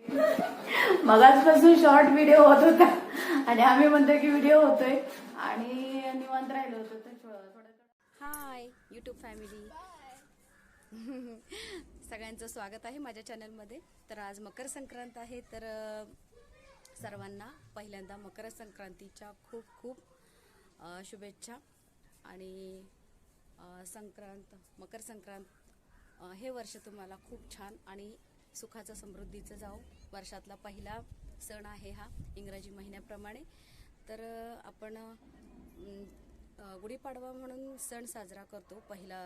मगाचपासून short video होत होता. आणि आम्ही म्हणतो की व्हिडिओ होतोय. आणि निवांत राहिलो होतो तर हाय यूट्यूब फॅमिली सगळ्यांचं स्वागत आहे माझ्या चॅनलमध्ये तर आज मकर संक्रांत आहे तर सर्वांना पहिल्यांदा मकर संक्रांतीच्या खूप खूप शुभेच्छा. आणि संक्रांत मकर संक्रांत हे वर्ष तुम्हाला खूप छान आणि सुखाचं समृद्धीचं जाओ वर्षातला पहिला सण आहे हा इंग्रजी महिन्याप्रमाणे. तर आपण गुढीपाडवा म्हणून सण साजरा करतो पहिला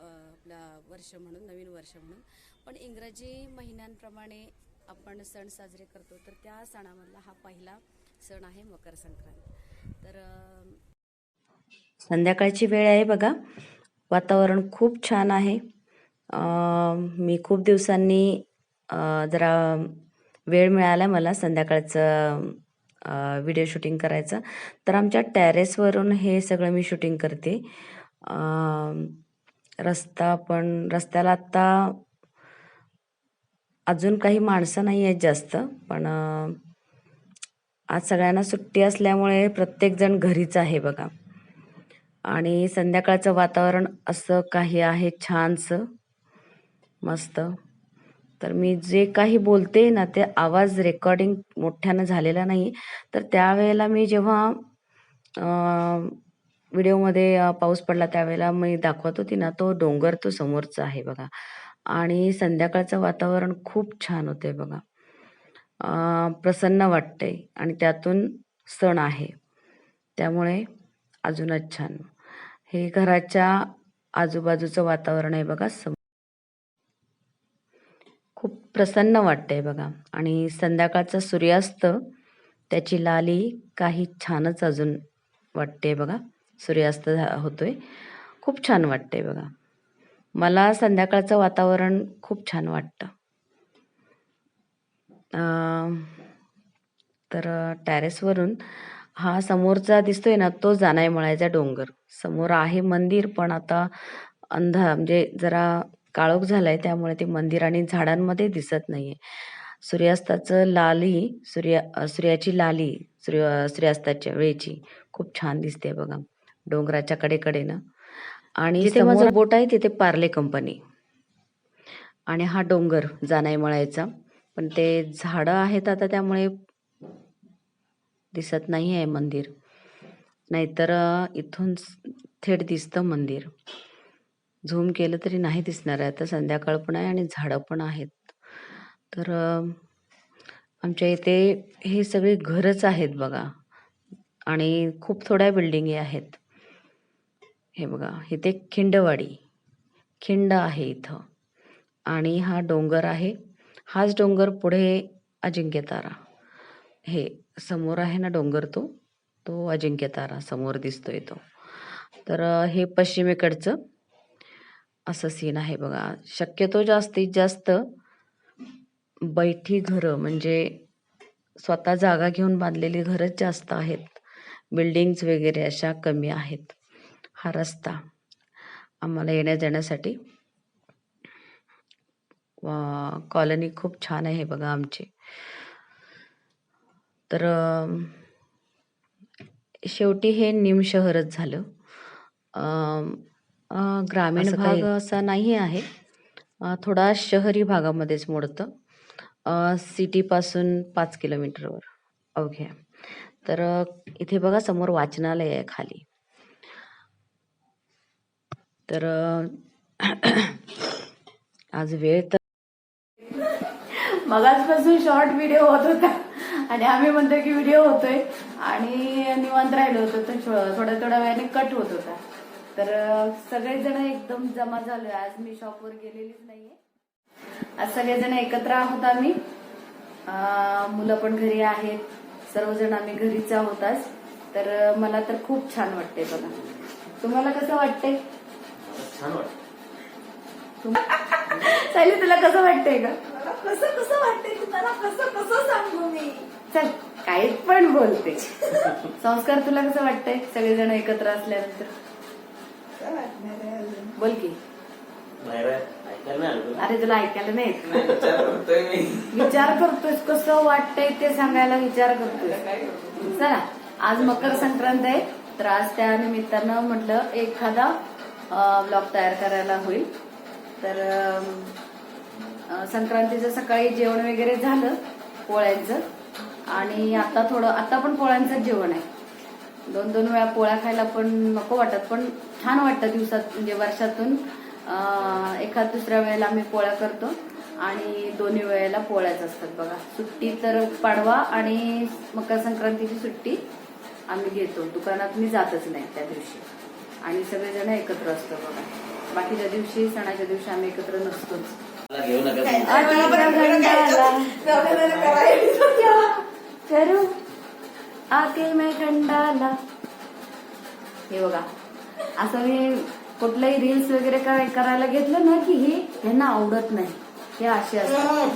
आपला वर्ष म्हणून नवीन वर्ष म्हणून. पण इंग्रजी महिन्यांप्रमाणे आपण सण साजरे करतो तर त्या सणामधला हा पहिला सण आहे मकर संक्रांत. तर संध्याकाळची वेळ आहे बघा. वातावरण खूप छान आहे. मी खूप दिवसांनी जरा वेळ मिळाला मला संध्याकाळचं व्हिडिओ शूटिंग करायचं. तर आमच्या टॅरेसवरून हे सगळं मी शूटिंग करते. रस्ता पण रस्त्याला आत्ता अजून काही माणसं नाही आहेत जास्त पण आज सगळ्यांना सुट्टी असल्यामुळे प्रत्येकजण घरीच आहे बघा. आणि संध्याकाळचं वातावरण असं काही आहे छानसं. मस्त. तर मी जे काही बोलते ना ते आवाज रेकॉर्डिंग मोठ्यानं झालेला नाही. तर त्यावेळेला मी जेव्हा व्हिडिओमध्ये पाऊस पडला त्यावेळेला मी दाखवत होती ना तो डोंगर तो समोरचा आहे बघा. आणि संध्याकाळचं वातावरण खूप छान होते बघा. प्रसन्न वाटतंय. आणि त्यातून सण आहे. त्यामुळे अजूनच छान. हे घराच्या आजूबाजूचं वातावरण आहे बघा सम प्रसन्न वाटतंय बघा. आणि संध्याकाळचा सूर्यास्त त्याची लाली काही छानच अजून वाटते बघा. सूर्यास्त झा- होतोय. खूप छान वाटतंय बघा. मला संध्याकाळचं वातावरण खूप छान वाटतं. तर टॅरेसवरून हा समोरचा दिसतोय ना तो जानाई मळायचा डोंगर. समोर आहे मंदिर पण आता अंधा म्हणजे जरा काळोख झालाय त्यामुळे ते मंदिर आणि झाडांमध्ये दिसत नाहीये. सूर्यास्ताचं लाली सूर्या सूर्याची लाली सूर्य सूर्यास्ताच्या वेळेची खूप छान दिसते बघा. डोंगराच्या कडेकडेनं आणि जिथे माझं बोट आहे तिथे पार्ले कंपनी. आणि हा डोंगर जानाई मळायचा. पण ते झाडं आहेत आता त्यामुळे दिसत नाही आहे मंदिर. नाहीतर इथून थेट दिसतं मंदिर. झूम केलं तरी नाही दिसणार आहे. आता संध्याकाळ पण आहे आणि झाडं पण आहेत. तर आमच्या इथे हे सगळे घरच आहेत बघा. आणि खूप थोड्या बिल्डिंगी आहेत. हे बघा इथे खिंडवाडी. खिंड आहे इथं. आणि हा डोंगर आहे. हाच डोंगर पुढे अजिंक्यतारा. हे समोर आहे ना डोंगर तो? तो अजिंक्यतारा समोर दिसतोय तो. तर हे पश्चिमेकडचं. असं सीन आहे बघा. शक्यतो जास्तीत जास्त बैठी घरं म्हणजे स्वतः जागा घेऊन बांधलेली घरंच जास्त आहेत. बिल्डिंग्स वगैरे अशा कमी आहेत. हा रस्ता आम्हाला येण्या जाण्यासाठी. कॉलनी खूप छान आहे बघा आमची. तर शेवटी हे निम शहरच झालं. अं, ग्रामीण भाग असा नाही आहे. अं, थोडा शहरी भागामध्येच मोडतं. अं, सिटीपासून पाच किलोमीटरवर अवघ्या तर अं, इथे बघा समोर वाचनालय आहे खाली. तर अं, आज वेळ तर मगाचपासून शॉर्ट व्हिडिओ होत होता. आणि आम्ही म्हणतो की व्हिडिओ होतोय. आणि निवांत राहिलो होतो. तर थोडं थोड्या थोड्या वेळाने कट होत होता. तर सगळेजण एकदम जमा झालोय. आज मी शॉपवर गेलेलीच नाहीये. आज सगळेजण एकत्र आहोत आम्ही. मुलं पण घरी आहेत. सर्वजण आम्ही घरीच आहोत आज. तर मला तर खूप छान वाटतंय बघा. तुम्हाला कसं वाटतंय? छान वाटत तुला कसं वाटतंय का कसं कसं वाटतंय तुम्हाला? कसं कसं सांगू मी? चल काही पण बोलते. संस्कार तुला कसं वाटतंय? सगळेजण एकत्र असल्यानंतर काय वाटणार आहे अजून बोल की. बाहेर आहे अरे तुला ऐकायला नाही येत. नाही विचार करतोय मी. विचार करतोय कसं वाटतंय ते सांगायला विचार करतोय चला आज मकर संक्रांत आहे तर आज त्या निमित्तानं म्हटलं एखादा ब्लॉग तयार करायला होईल. तर अं, संक्रांतीचं सकाळी जेवण वगैरे झालं पोळ्यांचं. आणि आता थोडं आता पण पोळ्यांचंच जेवण आहे. दोन दोन वेळा पोळ्या खायला पण नको वाटत पण छान वाटतं दिवसात म्हणजे वर्षातून अं, एखाद दुसऱ्या वेळेला आम्ही पोळ्या करतो आणि दोन्ही वेळेला पोळ्याच असतात बघा. सुट्टी तर पाडवा आणि मकर संक्रांतीची सुट्टी आम्ही घेतो. दुकानात मी जातच नाही त्या दिवशी. आणि सगळेजण एकत्र असतो बघा. बाकीच्या दिवशी सणाच्या दिवशी आम्ही एकत्र नसतोच. करू. आके मैं खंडाला हे बघा. असं मी कुठलंही रील्स वगैरे कराय- करायला घेतलं ना की हे यांना आवडत नाही. हे असे असतात.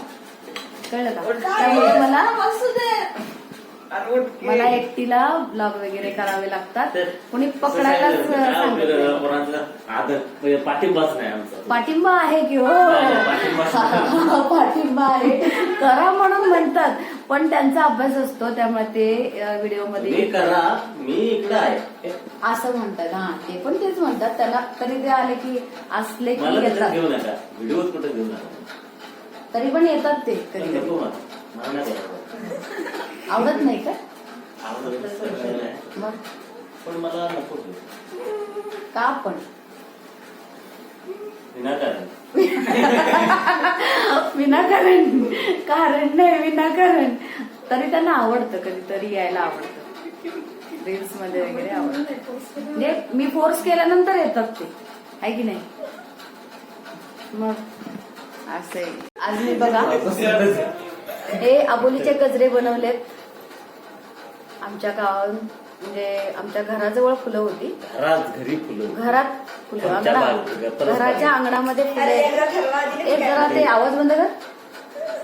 कळलं का? त्यामुळे मला असू दे. मला एकटीला ब्लॉग वगैरे करावे लागतात. कोणी पकडायलाच म्हणजे पाठिंबाच नाही आमचा. पाठिंबा आहे की हो? पाठिंबा आहे. करा म्हणून म्हणतात. पण त्यांचा अभ्यास असतो त्यामुळे ते व्हिडिओ तुम्ही मध्ये करा मी इकडं आहे. असं म्हणतात हा ते पण तेच म्हणतात. त्याला कधी ते आले की असले की मला त्याच्यात घेऊ येतात नका. व्हिडिओ कुठे घेऊ नका. तरी पण येतात ते कधी कधी नको मला. मला नाही करायचं. आवडत नाही का? आवडत सगळं नाही. मग? पण मला नको. का पण? विनाकारण. विनाकारण. कारण नाही विनाकारण. तरी त्यांना आवडतं कधीतरी यायला आवडतं. रील्समध्ये वगैरे आवडतं. म्हणजे मी फोर्स केल्यानंतर येतात ते. आहे की नाही? मग असं आहे. आज मी बघा. हे अबोलीचे गजरे बनवलेत. आमच्या गावात म्हणजे आमच्या घराजवळ फुलं होती. घरात घरी फुलं घरात फुलं. आमच्या बाग- घराच्या. अंगणामध्ये फुलं. एक जरा ते आवाज बंद कर.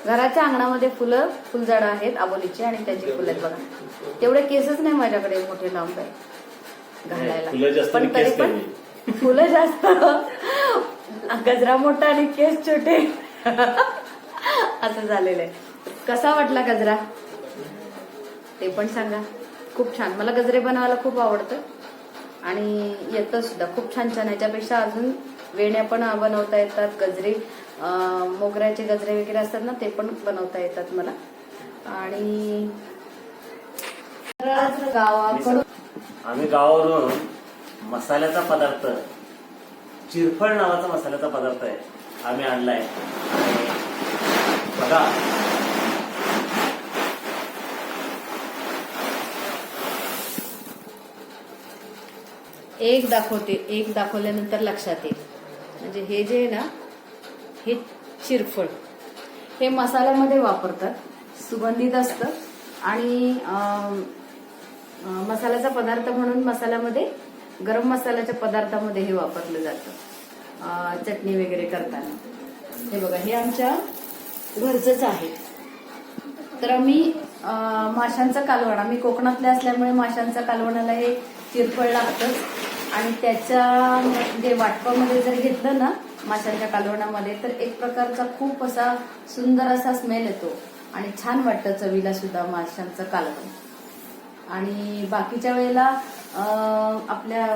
घराच्या अंगणामध्ये फुलं फुलझाडं आहेत आबोलीची आणि त्याची फुलं आहेत बघा. तेवढे केसच नाही माझ्याकडे मोठे लांब आहे. नाही, फुलं घालायला जास्त पण आणि तरी केस पण कमी. फुलं जास्त. गजरा मोठा आणि केस छोटे. असं झालेलं आहे. कसा वाटला गजरा? ते पण सांगा. खूप छान. मला गजरे बनवायला खूप आवडतं. आणि येतं सुद्धा. खूप छान छान. याच्यापेक्षा अजून वेण्या पण बनवता येतात. गजरे मोगऱ्याचे गजरे वगैरे असतात ना ते पण बनवता येतात मला. आणि गावाकडून आम्ही गावावरून मसाल्याचा पदार्थ चिरफळ नावाचा मसाल्याचा पदार्थ आहे आम्ही आणलाय. बघा एक दाखवते एक दाखवल्यानंतर लक्षात येईल. म्हणजे हे जे आहे ना हे चिरफळ. हे मसाल्यामध्ये वापरतात सुगंधित असतं आणि मसाल्याचा पदार्थ म्हणून मसाल्यामध्ये गरम मसाल्याच्या पदार्थामध्ये हे वापरलं जातं चटणी वगैरे करताना. हे बघा हे आमच्या घरचंच आहे. तर आम्ही माशांचा कालवणा कालवण आम्ही कोकणातले असल्यामुळे माशांचा कालवणाला हे चिरफळ लागतं आणि त्याच्या म्हणजे वाटपामध्ये जर घेतलं ना माशांच्या कालवणामध्ये तर एक प्रकारचा खूप असा सुंदर असा स्मेल येतो. आणि छान वाटतं चवीला सुद्धा माशांचं कालवण. आणि बाकीच्या वेळेला आपल्या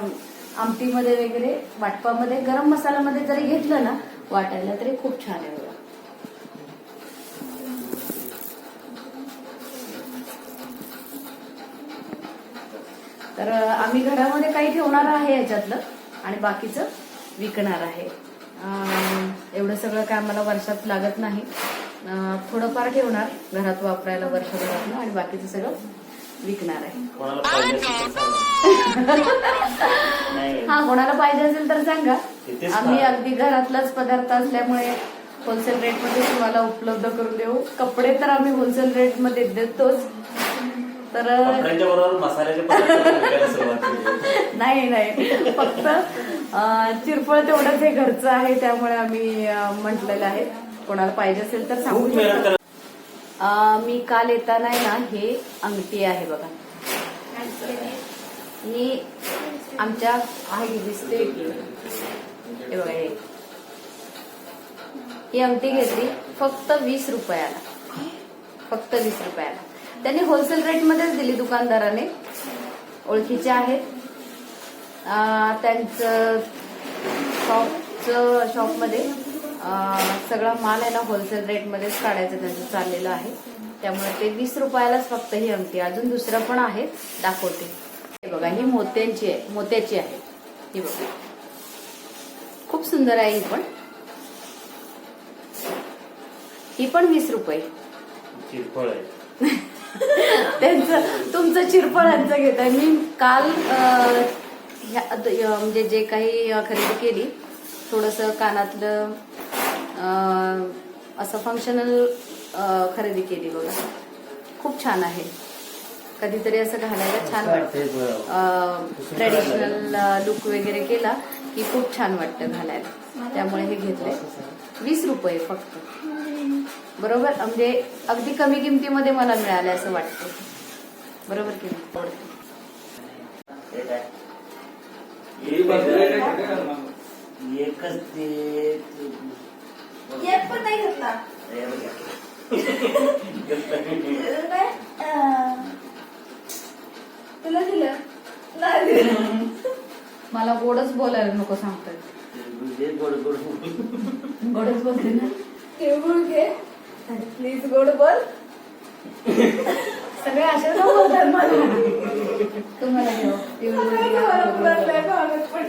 आमटीमध्ये वगैरे वाटपामध्ये गरम मसाल्यामध्ये जरी घेतलं ना वाटायला तरी खूप छान आहे बघा तर आम्ही घरामध्ये काही ठेवणार आहे याच्यातलं आणि बाकीचं विकणार आहे. एवढं सगळं काय आम्हाला वर्षात लागत नाही. थोडंफार ठेवणार घरात वापरायला वर्षभरातलं आणि बाकीचं सगळं विकणार आहे. हा कोणाला पाहिजे असेल तर सांगा. आम्ही. अगदी घरातलाच पदार्थ असल्यामुळे होलसेल रेटमध्ये तुम्हाला उपलब्ध करून देऊ. कपडे तर आम्ही होलसेल रेटमध्ये देतोच. तर बरोबर मसाल्याचे नाही नाही. फक्त चिरफळ तेवढंच हे घरचं आहे त्यामुळे आम्ही म्हटलेलं आहे. कोणाला पाहिजे असेल तर सांगू शकता. मी काल येताना ना हे अंगठी आहे बघा. ही आमच्या आहे दिसते. हे बघा हे. ही अंगठी घेतली फक्त वीस रुपयाला. फक्त वीस रुपयाला. त्यांनी होलसेल रेटमध्येच दिली दुकानदाराने. ओळखीचे आहेत. त्यांचं शॉपचं शॉपमध्ये सगळा माल आहे ना होलसेल रेटमध्येच काढायचं त्यांचं चाललेलं आहे. त्यामुळे ते वीस रुपयालाच फक्त ही अंगठी अजून दुसरं पण आहे. दाखवते. हे बघा ही मोत्यांची आहे. मोत्याची आहे. ही बघा. खूप सुंदर आहे ही पण. ही पण वीस रुपये. त्यांचं तुमचं चिरफळांचं घेत आहे. मी काल ह्या- म्हणजे जे काही खरेदी केली थोडस कानातलं अं, असं फंक्शनल खरेदी केली बघा. खूप छान आहे. कधीतरी असं घालायला छान वाटतं. ट्रेडिशनल लुक वगैरे केला की खूप छान वाटतं घालायला. त्यामुळे हे घेतले वीस रुपये फक्त. बरोबर? म्हणजे अगदी कमी किमतीमध्ये मला मिळाले असं वाटतं. बरोबर की नाही? एकच ते एक पण नाही घेतला. हे तुला दिलं? नाही दिलं. मला गोडच बोलायला नको सांगतात ते गोड गोड गोडच बोलते ना? तिळगुळ घे. प्लीज गोड बोल. सगळे असे बोलतात मला. तुम्हाला.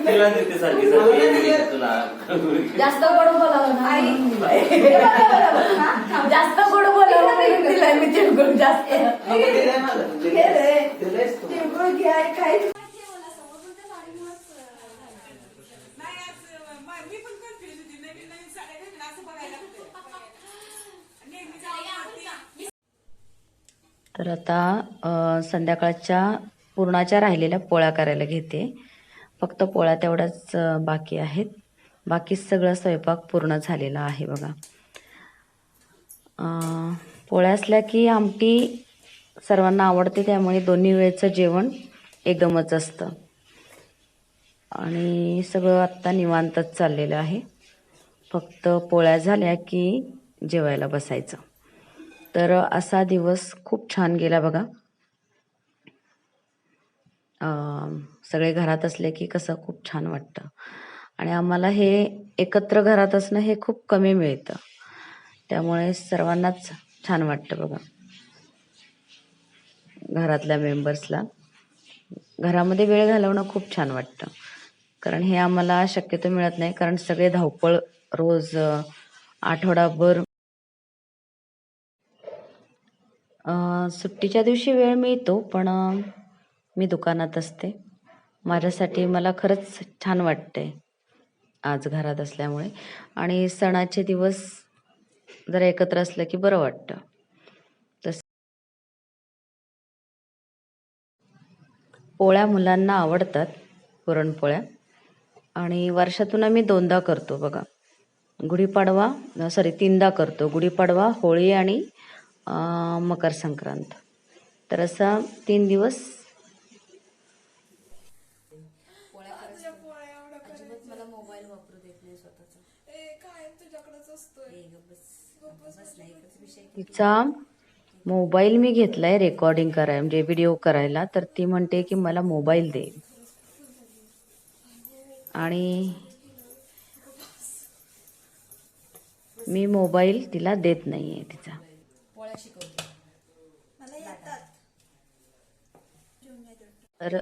तिला तुला. जास्त गोड बोलावं ना. आई. म्हणून दिलं. हा? जास्त गोड बोलावं दिलाय मी तिळगुळ जास्त. तिळगुळ घे आणि काय तर आता संध्याकाळच्या पुरणाच्या राहिलेल्या पोळ्या करायला घेते. फक्त पोळ्या तेवढ्याच बाकी आहेत. बाकी सगळं स्वयंपाक पूर्ण झालेला आहे बघा. पोळ्या असल्या की आमटी सर्वांना आवडते त्यामुळे दोन्ही वेळचं जेवण एकदमच असतं. आणि सगळं आत्ता निवांतच चाललेलं आहे. फक्त पोळ्या झाल्या की जेवायला बसायचं. तर असा दिवस खूप छान गेला बघा. सगळे घरात असले की कसं खूप छान वाटतं. आणि आम्हाला हे एकत्र घरात असणं हे खूप कमी मिळतं. त्यामुळे सर्वांनाच छान वाटतं बघा. घरातल्या मेंबर्सला घरामध्ये वेळ घालवणं खूप छान वाटतं. कारण हे आम्हाला शक्यतो मिळत नाही. कारण सगळे धावपळ रोज आठवडाभर अं, सुट्टीच्या दिवशी वेळ मिळतो पण मी दुकानात असते. माझ्यासाठी मला खरंच छान वाटतंय आज घरात असल्यामुळे. आणि सणाचे दिवस जरा एकत्र असलं की बरं वाटतं. तस पोळ्या मुलांना आवडतात पुरणपोळ्या. आणि वर्षातून आम्ही दोनदा करतो बघा. गुढीपाडवा सॉरी तीनदा करतो. गुढीपाडवा होळी आणि मकर संक्रांत. तर असा तीन दिवस अजिबात मला मोबाईल वापरू देत नाही स्वतःचा. काय तुझ्याकडेच असतोय. बस. नाही एकच विषय तिचा मोबाईल मी घेतलाय रेकॉर्डिंग करायला म्हणजे व्हिडिओ करायला. तर ती म्हणते की मला मोबाईल दे. आणि मी मोबाईल तिला देत नाहीये तिचा. शिकवते मला येतात तर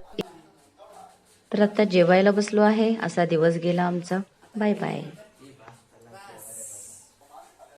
तर आता जेवायला बसलो आहे. असा दिवस गेला आमचा. Bye bye